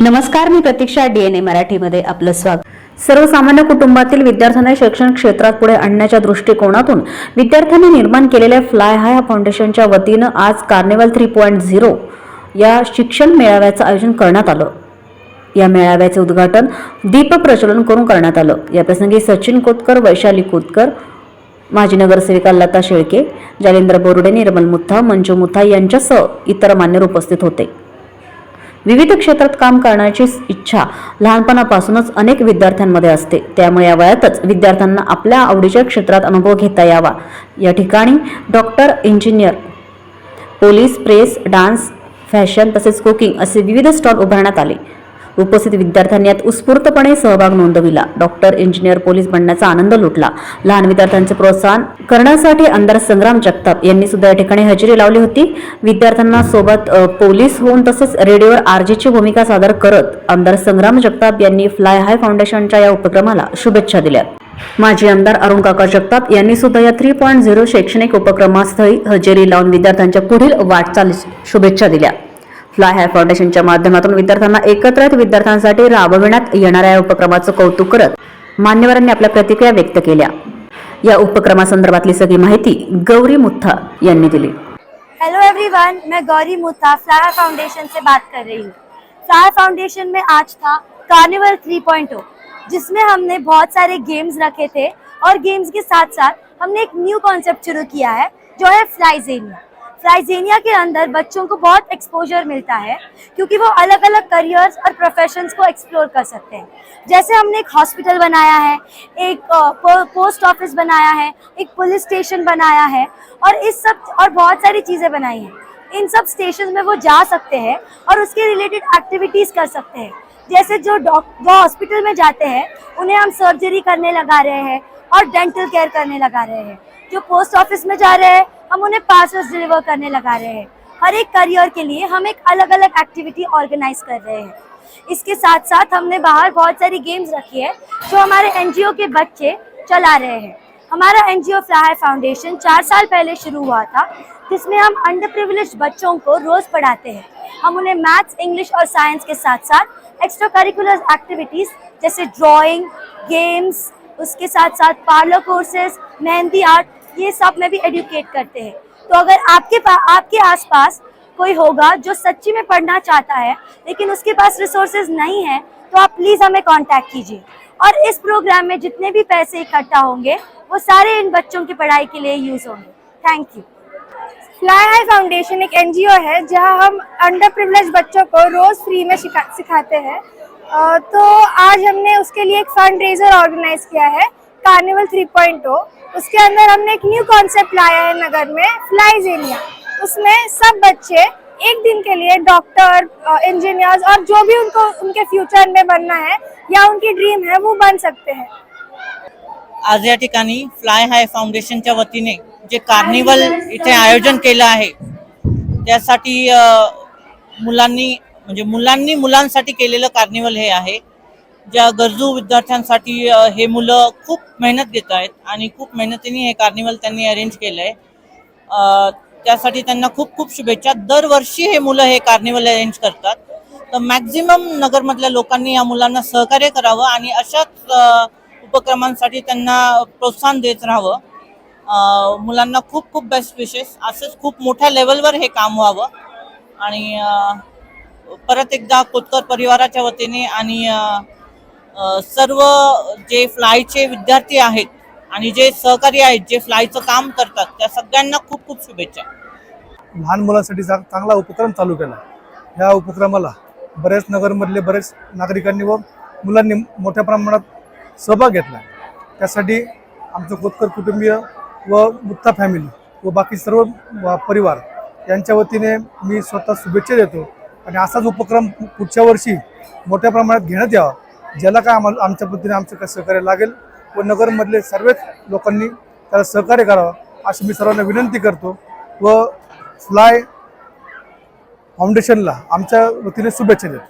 नमस्कार मी प्रतीक्षा डीएनए मराठीमध्ये आपलं स्वागत. सर्वसामान्य कुटुंबातील विद्यार्थ्यांना शैक्षणिक क्षेत्रात पुढे आणण्याच्या दृष्टिकोनातून विद्यार्थ्यांनी निर्माण केलेल्या फ्लाय हाय फाउंडेशनच्या वतीनं आज कार्निवल थ्री पॉईंट झिरो या शिक्षण मेळाव्याचं आयोजन करण्यात आलं. या मेळाव्याचे उद्घाटन दीप प्रज्वलन करून करण्यात आलं. याप्रसंगी सचिन कोतकर वैशाली कोतकर माजी नगरसेविका लता शेळके जालेंद्र बोर्डे निर्मल मुथा मंजू मुथा यांच्यासह इतर मान्यवर उपस्थित होते. विविध क्षेत्रात काम करण्याची इच्छा लहानपणापासूनच अनेक विद्यार्थ्यांमध्ये असते. त्यामुळे या वयातच विद्यार्थ्यांना आपल्या आवडीच्या क्षेत्रात अनुभव घेता यावा. या ठिकाणी doctor engineer police press dance fashion तसेच कुकिंग असे विविध स्टॉल उभारण्यात आले. उपस्थित विद्यार्थ्यांनी यात उत्स्फूर्तपणे सहभाग नोंदविला. डॉक्टर इंजिनियर पोलीस बनण्याचा आनंद लुटला. लहान विद्यार्थ्यांचे प्रोत्साहन करण्यासाठी आमदार संग्राम जगताप यांनी सुद्धा या ठिकाणी हजेरी लावली होती. विद्यार्थ्यांना सोबत पोलीस होऊन तसेच रेडिओवर आरजीची भूमिका सादर करत आमदार संग्राम जगताप यांनी फ्लाय हाय फाउंडेशनच्या या उपक्रमाला शुभेच्छा दिल्या. माजी आमदार अरुण काका जगताप यांनी सुद्धा या थ्री पॉईंट झिरो शैक्षणिक उपक्रमास्थळी हजेरी लावून विद्यार्थ्यांच्या पुढील वाटचालीस शुभेच्छा दिल्या. फ्लाय हाय फाउंडेशनच्या माध्यमातून विद्यार्थ्यांना एकत्रित विद्यार्थ्यांसाठी राबविण्यात येणाऱ्या या उपक्रमाचं कौतुक करत मान्यवरांनी आपल्या प्रतिक्रिया व्यक्त केल्या. या उपक्रमासंदर्भातली सगळी माहिती गौरी मुथा यांनी दिली. हेलो एवरीवन मैं गौरी मुथा फ्लावर फाउंडेशन से बात कर रही हूँ। फ्लायर फाउंडेशन में आज था कार्निवल 3.0 जिसमें हमने बहुत सारे गेम्स रखे थे और गेम्स के साथ साथ हमने एक न्यू कॉन्सेप्ट शुरू किया है जो है फ्लाइजेनिया फ्लाइजेनिया के अंदर बच्चों को बहुत एक्सपोजर मिलता है, क्योंकि वो अलग अलग करियर्स और प्रोफेशंस को एक्सप्लोर कर सकते हैं। जैसे हमने एक हॉस्पिटल बनाया है, एक पोस्ट ऑफ़िस बनाया है, एक पुलिस स्टेशन बनाया है, और इस सब, और बहुत सारी चीज़ें बनाई हैं। इन सब स्टेशन में वो जा सकते हैं और उसके रिलेटेड एक्टिविटीज़ कर सकते हैं। जैसे जो डॉक जो हॉस्पिटल में जाते हैं, उन्हें हम सर्जरी करने लगा रहे हैं और डेंटल केयर करने लगा रहे हैं। जो पोस्ट ऑफ़िस में जा रहे हैं हम उन्हें पार्सल्स डिलीवर करने लगा रहे हैं। हर एक करियर के लिए हम एक अलग अलग एक्टिविटी ऑर्गेनाइज कर रहे हैं। इसके साथ साथ हमने बाहर बहुत सारी गेम्स रखी है, जो हमारे एनजीओ के बच्चे चला रहे हैं। हमारा एनजीओ फ्लाई फाउंडेशन चार साल पहले शुरू हुआ था, जिसमें हम अंडर प्रिविलेज बच्चों को रोज पढ़ाते हैं। हम उन्हें मैथ्स इंग्लिश और साइंस के साथ साथ एक्स्ट्रा करिकुलर एक्टिविटीज़ जैसे ड्राइंग गेम्स उसके साथ साथ पार्लर कोर्सेज मेहंदी आर्ट ये सब में भी एडुकेट करते हैं। तो अगर आपके पास आपके आसपास कोई होगा जो सच्ची में पढ़ना चाहता है, लेकिन उसके पास रिसोर्सेज नहीं है तो आप प्लीज़ हमें कांटेक्ट कीजिए। और इस प्रोग्राम में जितने भी पैसे इकट्ठा होंगे, वो सारे इन बच्चों की पढ़ाई के लिए यूज़ होंगे। Thank you fly high foundation एक एनजीओ है, जहाँ हम अंडर प्रिविलेज बच्चों को रोज़ फ्री में सिखाते हैं। तो आज हमने उसके लिए एक फंड रेजर ऑर्गेनाइज किया है। कार्निवल 3.0 उसके अंदर हमने एक न्यू कॉन्सेप्ट लाया है नगर में फ्लाइजेनिया उसमें सब बच्चे एक दिन के लिए डॉक्टर इंजीनियर्स और जो भी उनको उनके फ्यूचर में बनना है या उनकी ड्रीम है वो बन सकते हैं। आज या ठिकाणी फ्लाय हाय फाउंडेशनच्या वतीने जे कार्निवल इथे आयोजन केलं आहे त्यासाठी मुलांनी म्हणजे मुलांनी मुलांसाठी केलेलं कार्निवल हे आहे. ज्या गरजू विद्यार्थ्यांसाठी हे मुलं खूप मेहनत घेत आहेत आणि खूप मेहनतीने हे कार्निवल त्यांनी अरेंज केलं आहे त्यासाठी त्यांना खूप खूप शुभेच्छा. दरवर्षी हे मुलं हे कार्निवल अरेंज करतात. तर मॅक्झिमम नगरमधल्या लोकांनी या मुलांना सहकार्य करावं आणि अशाच उपक्रमांसाठी त्यांना प्रोत्साहन देत राहावं. मुलांना खूप खूप बेस्ट विशेष असंच खूप मोठ्या लेवलवर हे काम व्हावं. आणि परत एकदा कोतकर परिवाराच्या वतीने आणि सर्व जे फ्लायचे विद्यार्थी आहेत आणि जे सहकारी आहेत जे फ्लायचं काम करतात त्या सगळ्यांना खूप खूप शुभेच्छा. लहान मुलांसाठी चांग- चांगला उपक्रम चालू केला. ह्या उपक्रमाला बरेच नगरमधले बरेच नागरिकांनी व मुलांनी मोठ्या प्रमाणात सहभाग घेतला. त्यासाठी आमचं कोतकर कुटुंबीय व मुत्ता फॅमिली व बाकी सर्व परिवार यांच्या वतीने मी स्वतः शुभेच्छा देतो आणि असाच उपक्रम पुढच्या वर्षी मोठ्या प्रमाणात घेण्यात यावा. ज्याला काय आम्हाला आमच्या पद्धतीने आमचं काय सहकार्य लागेल व नगरमधले सर्वच लोकांनी त्याला सहकार्य करावं अशी मी सर्वांना विनंती करतो व फ्लाय फाउंडेशनला आमच्या वतीने शुभेच्छा देतो.